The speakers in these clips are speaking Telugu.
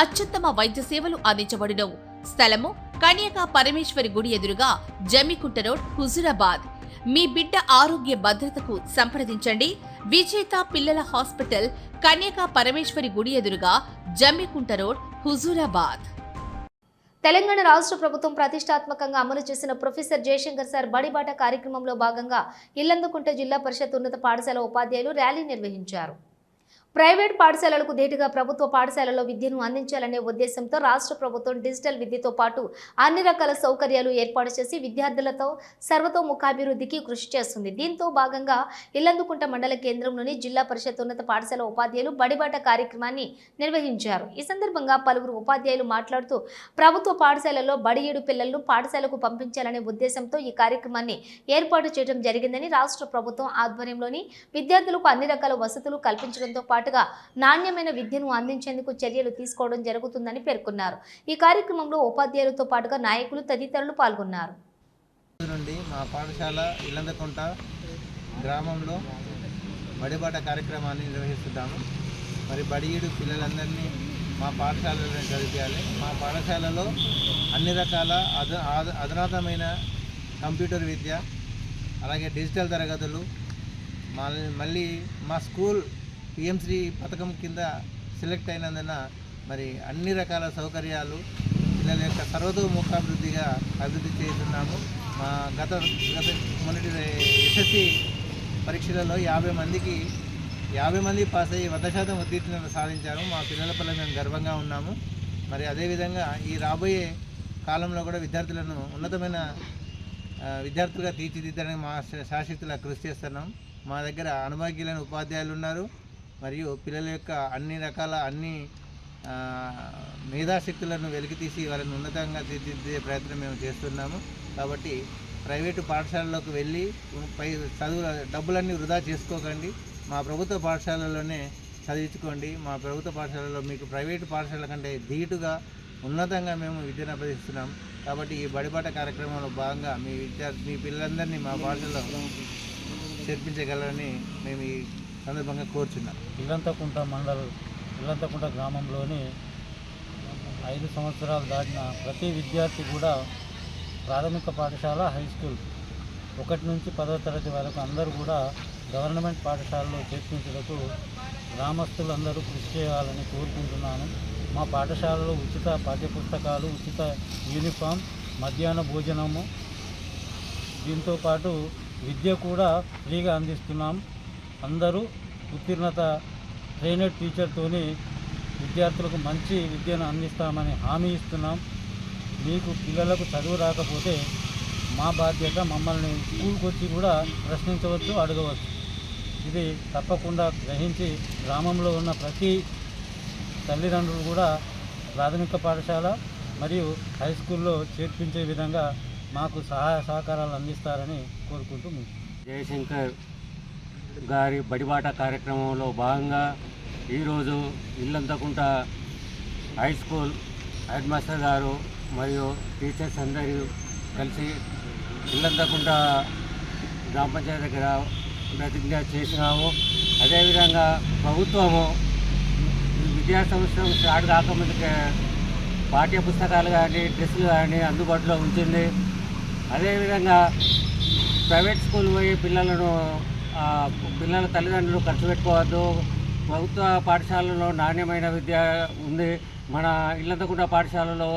అత్యుత్తమ వైద్య సేవలు అందించబడును. స్థలము కన్యకా పరమేశ్వరి గుడి ఎదురుగా జమికుంట రోడ్ హుజురాబాద్. మీ బిడ్డ ఆరోగ్య భద్రతకు సంప్రదించండి. విజేత పిల్లల హాస్పిటల్ కన్యకా పరమేశ్వరి గుడి ఎదురుగా జమ్మికుంట రోడ్ హుజూరాబాద్. తెలంగాణ రాష్ట్ర ప్రభుత్వం ప్రతిష్టాత్మకంగా అమలు చేసిన ప్రొఫెసర్ జయశంకర్ సార్ బడిబాట కార్యక్రమంలో భాగంగా ఇల్లందుకుంట జిల్లా పరిషత్ ఉన్నత పాఠశాల ఉపాధ్యాయులు ర్యాలీ నిర్వహించారు. ప్రైవేట్ పాఠశాలలకు ధీటుగా ప్రభుత్వ పాఠశాలలో విద్యను అందించాలనే ఉద్దేశంతో రాష్ట్ర ప్రభుత్వం డిజిటల్ విద్యతో పాటు అన్ని రకాల సౌకర్యాలు ఏర్పాటు చేసి విద్యార్థులతో సర్వతోముఖాభివృద్ధికి కృషి చేస్తుంది. దీంతో భాగంగా ఇల్లందుకుంట మండల కేంద్రంలోని జిల్లా పరిషత్ ఉన్నత పాఠశాల ఉపాధ్యాయులు బడిబాట కార్యక్రమాన్ని నిర్వహించారు. ఈ సందర్భంగా పలువురు ఉపాధ్యాయులు మాట్లాడుతూ ప్రభుత్వ పాఠశాలలో బడియేడు పిల్లలను పాఠశాలకు పంపించాలనే ఉద్దేశంతో ఈ కార్యక్రమాన్ని ఏర్పాటు చేయడం జరిగిందని రాష్ట్ర ప్రభుత్వం ఆధ్వర్యంలోని విద్యార్థులకు అన్ని రకాల వసతులు కల్పించడంతో పాటు పాటుగా నాణ్యమైన విద్యను అందించేందుకు చర్యలు తీసుకోవడం జరుగుతుందని పేర్కొన్నారు. ఈ కార్యక్రమంలో ఉపాధ్యాయులతో పాటుగా నాయకులు తదితరులు పాల్గొన్నారు. నుండి మా పాఠశాల ఇల్లందకుంట గ్రామంలో బడిబాట కార్యక్రమాన్ని నిర్వహిస్తున్నాము. మరి బడియుడు పిల్లలందరినీ మా పాఠశాలలో చదివించాలి. మా పాఠశాలలో అన్ని రకాల అధు అధునాతమైన కంప్యూటర్ విద్య అలాగే డిజిటల్ తరగతులు మళ్ళీ మా స్కూల్ పిఎంశ్రీ పథకం కింద సెలెక్ట్ అయినందున మరి అన్ని రకాల సౌకర్యాలు పిల్లల యొక్క సర్వతోముఖాభివృద్ధిగా అభివృద్ధి చేస్తున్నాము. మా గత గత మొన్నటి ఎస్ఎస్సి పరీక్షలలో యాభై మందికి యాభై మంది పాస్ అయ్యి వంద శాతం ఉత్తీర్ణత సాధించారు మా పిల్లల పట్ల మేము గర్వంగా ఉన్నాము. మరి అదేవిధంగా ఈ రాబోయే కాలంలో కూడా విద్యార్థులను ఉన్నతమైన విద్యార్థులుగా తీర్చిదిద్దడానికి మా శ- కృషి చేస్తున్నాం. మా దగ్గర అనుభవజ్ఞులైన ఉపాధ్యాయులు ఉన్నారు. మరియు పిల్లల యొక్క అన్ని రకాల అన్ని మేధాశక్తులను వెలికితీసి వాళ్ళని ఉన్నతంగా తీర్చిదిద్దే ప్రయత్నం మేము చేస్తున్నాము. కాబట్టి ప్రైవేటు పాఠశాలలోకి వెళ్ళి పై చదువు డబ్బులన్నీ వృధా చేసుకోకండి. మా ప్రభుత్వ పాఠశాలలోనే చదివించుకోండి. మా ప్రభుత్వ పాఠశాలలో మీకు ప్రైవేటు పాఠశాల కంటే ధీటుగా ఉన్నతంగా మేము విద్యను అభ్యసిస్తున్నాం. కాబట్టి ఈ బడిబాట కార్యక్రమంలో భాగంగా మీ విద్యార్థి మీ పిల్లలందరినీ మా పాఠశాలలో చేర్పించగలరని మేము ఈ సందర్భంగా కోరుచున్నాం ఇల్లంతకుంట మండల ఇల్లంతకుంట గ్రామంలోని ఐదు సంవత్సరాలు దాటిన ప్రతి విద్యార్థి కూడా ప్రాథమిక పాఠశాల హై స్కూల్ ఒకటి నుంచి పదో తరగతి వరకు అందరూ కూడా గవర్నమెంట్ పాఠశాలలో చేర్పించుటకు గ్రామస్తులందరూ కృషి చేయాలని కోరుకుంటున్నాను. మా పాఠశాలలో ఉచిత పాఠ్యపుస్తకాలు ఉచిత యూనిఫామ్ మధ్యాహ్న భోజనము దీంతో పాటు విద్య కూడా ఫ్రీగా అందిస్తున్నాం. అందరూ ఉత్తీర్ణత ట్రైనర్ టీచర్తోని విద్యార్థులకు మంచి విద్యను అందిస్తామని హామీ ఇస్తున్నాం. మీకు పిల్లలకు చదువు రాకపోతే మా బాధ్యత మమ్మల్ని స్కూల్కి వచ్చి కూడా ప్రశ్నించవచ్చు అడగవచ్చు. ఇది తప్పకుండా గ్రహించి గ్రామంలో ఉన్న ప్రతి తల్లిదండ్రులు కూడా ప్రాథమిక పాఠశాల మరియు హై స్కూల్లో చేర్పించే విధంగా మాకు సహాయ సహకారాలు అందిస్తారని కోరుకుంటూ జయశంకర్ గారి బడిబాట కార్యక్రమంలో భాగంగా ఈరోజు Illanthakunta high school head master గారు మరియు టీచర్స్ అందరూ కలిసి ఇల్లంతకుంట గ్రామ పంచాయతీ దగ్గర ప్రతిజ్ఞ చేసినాము. అదేవిధంగా ప్రభుత్వము విద్యా సంవత్సరం స్టార్ట్ కాకముందుకే పాఠ్య పుస్తకాలు కానీ డ్రెస్సులు కానీ అందుబాటులో ఉంచింది. అదేవిధంగా ప్రైవేట్ స్కూల్ పోయి పిల్లలను పిల్లల తల్లిదండ్రులు ఖర్చు పెట్టుకోవద్దు. ప్రభుత్వ పాఠశాలలో నాణ్యమైన విద్య ఉంది. మన ఇల్లంతకుండా పాఠశాలలో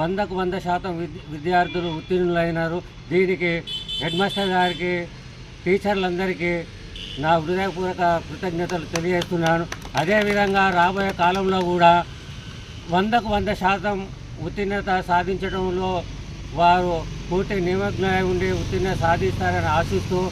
వందకు వంద శాతం విద్యార్థులు ఉత్తీర్ణులైనారు. దీనికి హెడ్ మాస్టర్ గారికి టీచర్లందరికీ నా హృదయపూర్వక కృతజ్ఞతలు తెలియజేస్తున్నాను. అదేవిధంగా రాబోయే కాలంలో కూడా వందకు వంద శాతం ఉత్తీర్ణత సాధించడంలో వారు పూర్తి నిమగ్నమై ఉండి ఉత్తీర్ణత సాధిస్తారని ఆశిస్తూ